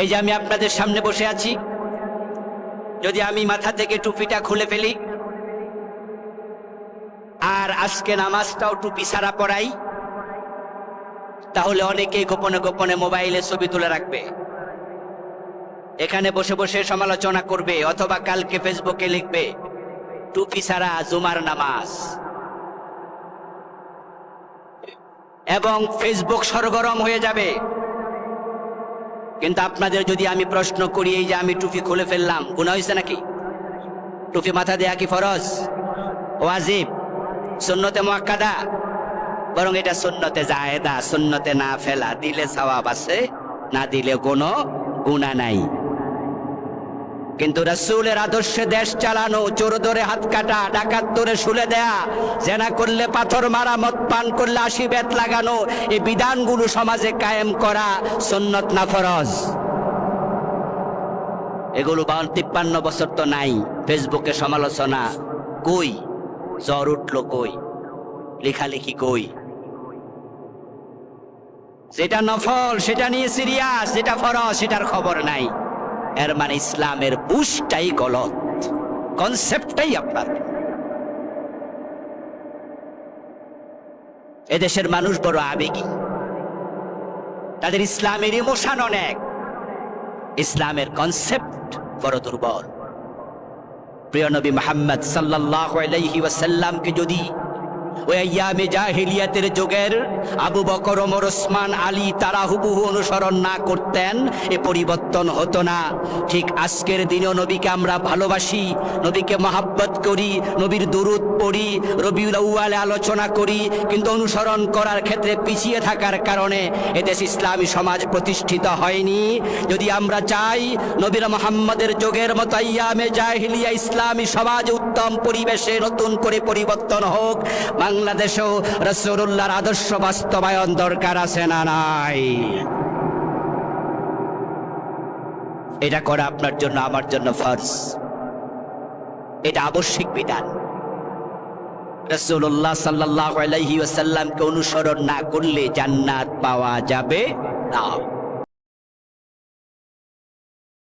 এই যে আমি আপনাদের সামনে বসে আছি, যদি আমি মাথা থেকে টুপিটা খুলে ফেলি, আর আজকে নামাজটাও টুপি সারা পড়াই, তাহলে অনেকেই গোপনে গোপনে মোবাইলে ছবি তুলে রাখবে। এখানে বসে বসে সমালোচনা করবে, অথবা কালকে ফেসবুকে লিখবে, টুপি সারা জুমার নামাজ। এবং ফেসবুক সরগরম হয়ে যাবে। কিন্তু আপনাদের যদি আমি প্রশ্ন করি, এই যে আমি টুপি খুলে ফেললাম গুণা হয়েছে নাকি? টুপি মাথা দেয়া কি ফরজ? ওয়াজিব। সুন্নতে মোয়াক্কাদা। বরং এটা সুন্নতে জায়েদা, সুন্নতে না ফেলা। দিলে সওয়াব আছে, না দিলে কোনো গুণা নাই। কিন্তু রাসূলের আদর্শে দেশ চালানো, চোর ধরে হাত কাটা, ডাকাত ধরে শুলে দেয়া, জেনা করলে পাথর মারা, মদ পান করলে আশি বেত লাগানো, এই বিধানগুলো সমাজে কায়েম করা সুন্নত না ফরজ। এগুলো বাউন তিপ্পান্ন বছর তো নাই, ফেসবুকে সমালোচনা। কই? জ্বর উঠল কই? লেখালেখি কই? যেটা নফল, সেটা নিয়ে সিরিয়াস, যেটা ফরজ, সেটার খবর নাই। এর মানে ইসলামের বুঝটাই গলত। কনসেপ্টটাই আপনার। এদেশের মানুষ বড় আবেগী। তাদের ইসলামের ইমোশন অনেক। ইসলামের কনসেপ্ট বড় দুর্বল। প্রিয় নবী মোহাম্মদ সাল্লাহ আলাইহি ওয়াসাল্লামকে যদি জাহেলিয়াতের জাহিলিয়াতের যুগের আবু বকর, ওমর, ওসমান, আলী তারা হুবহু অনুসরণ না করতেন, এ পরিবর্তন হতো না। ঠিক আজকের দিনেও নবীকে আমরা ভালোবাসি, নবীকে মহাব্বত করি, নবীর দুরুদ পড়ি, রবিউল আউয়ালে আলোচনা করি, কিন্তু অনুসরণ করার ক্ষেত্রে পিছিয়ে থাকার কারণে এদেশ ইসলামী সমাজ প্রতিষ্ঠিত হয়নি। যদি আমরা চাই, নবীর মোহাম্মদের যোগের মতো আয়ামে জাহিলিয়া ইসলামী সমাজ উত্তম পরিবেশে নতুন করে পরিবর্তন হোক, বাংলাদেশেও রসুল্লাহর আদর্শ বাস্তবায়ন দরকার আছে না নাই? এটা করা আপনার জন্য, আমার জন্য ফরজ। এটা আবশ্যিক বিধান। রসুল্লাহ সাল্লাহ আলাইহি ওয়াসাল্লামকে অনুসরণ না করলে জান্নাত পাওয়া যাবে না।